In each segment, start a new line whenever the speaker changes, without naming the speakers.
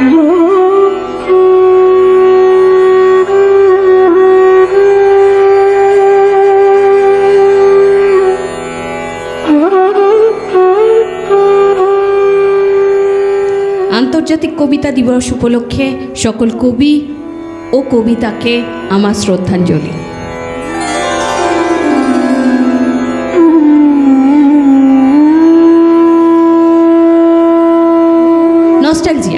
আন্তর্জাতিক কবিতা দিবস উপলক্ষে সকল কবি ও কবিতাকে আমার শ্রদ্ধাঞ্জলি। নস্টালজি।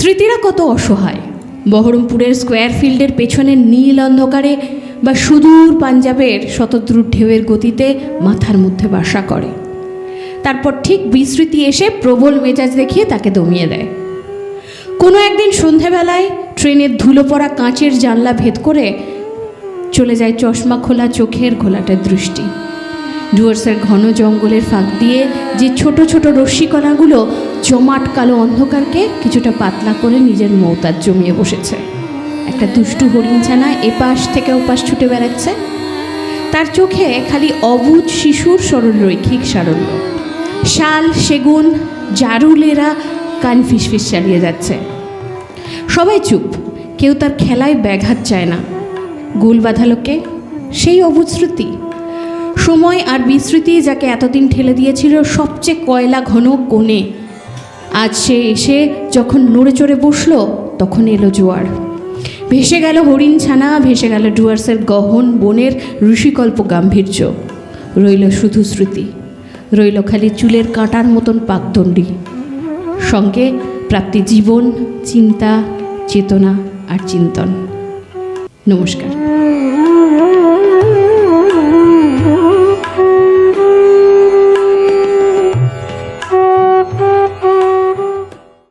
স্মৃতিরা কত অসহায়। বহরমপুরের স্কোয়ার ফিল্ডের পেছনের নীল অন্ধকারে বা সুদূর পাঞ্জাবের শতদ্রুর ঢেউয়ের গতিতে মাথার মধ্যে বাসা করে। তারপর ঠিক বিস্মৃতি এসে প্রবল মেজাজ দেখিয়ে তাকে দমিয়ে দেয়। কোনো একদিন সন্ধেবেলায় ট্রেনের ধুলো পড়া কাঁচের জানলা ভেদ করে চলে যায় চশমা খোলা চোখের ঘোলাটের দৃষ্টি। ডুয়ার্সের ঘন জঙ্গলের ফাঁক দিয়ে যে ছোট ছোট রশ্মিকণাগুলো জমাট কালো অন্ধকারকে কিছুটা পাতলা করে নিজের মৌতার জমিয়ে বসেছে। একটা দুষ্টু হরিণছানা এপাশ থেকে ওপাশ ছুটে বেড়াচ্ছে। তার চোখে খালি অবুজ শিশুর সরল রৈখিক সারল্য। শাল, সেগুন জারুলেরা কান ফিসফিস চালিয়ে যাচ্ছে। সবাই চুপ, কেউ তার খেলায় ব্যাঘাত চায় না। গোল বাঁধালোকে সেই অবুজ স্মৃতি সময় আর বিস্মৃতি যাকে এতদিন ঠেলে দিয়েছিল সবচেয়ে কয়লা ঘন কোণে। আজ সে এসে যখন নড়ে চড়ে বসল, তখন এলো জোয়ার। ভেসে গেল হরিণ ছানা, ভেসে গেল ডুয়ার্সের গহন বনের ঋষিকল্প গাম্ভীর্য। রইল শুধু স্মৃতি, রইল খালি চুলের কাঁটার মতন পাকদণ্ডী। সঙ্গে প্রাপ্তি জীবন, চিন্তা, চেতনা আর চিন্তন। নমস্কার।